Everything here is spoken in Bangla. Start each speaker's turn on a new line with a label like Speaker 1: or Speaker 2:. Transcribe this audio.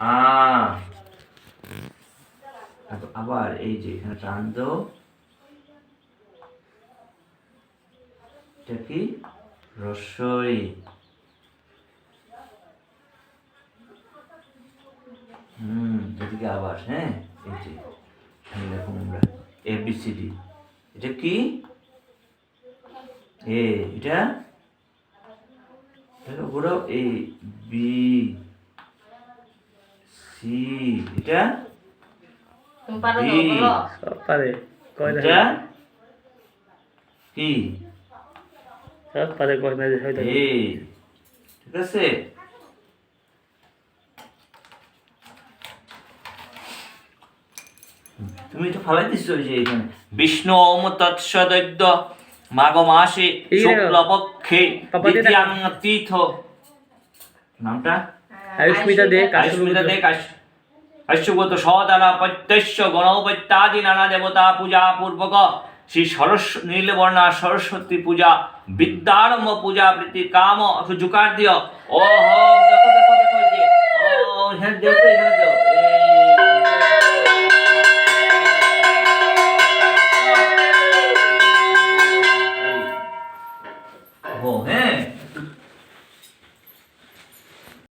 Speaker 1: আ আবার এই যে এখানে টান দাও। এটা কি? রসই। হুম, এদিকে আবার হ্যাঁ? এই যে দেখো আমরা এ বি সি ডি এটা কি? এ এটা? ঘোরাও এ বি সি এটা?
Speaker 2: তুমি তো
Speaker 1: জি।
Speaker 2: বলো।
Speaker 3: সব পারে কয় না
Speaker 1: কি?
Speaker 3: সব পারে কয় না
Speaker 1: এ ঠিক আছে। তুমি তো ফালাই দিচ্ছ ওই যে এখানে। বিষ্ণু ওম তৎসদৈদ্য মাঘ মাসে শুক্লপক্ষে দ্বিতীয়াং তীর্থ। নামটা?
Speaker 3: আয়ুষ্মিতা দে
Speaker 1: আয়ুষ্মিতা দে হাস্যগত সদানা প্রত্যক্ষ গণপত্যাদি নানা দেবতা পূজা পূর্বক শ্রী সরস নীলবর্ণা সরস্বতী পূজা বিদ্যারম্ভ পূজা প্রীতি কাম দিও ও দেখো দেখো দেখো দেখো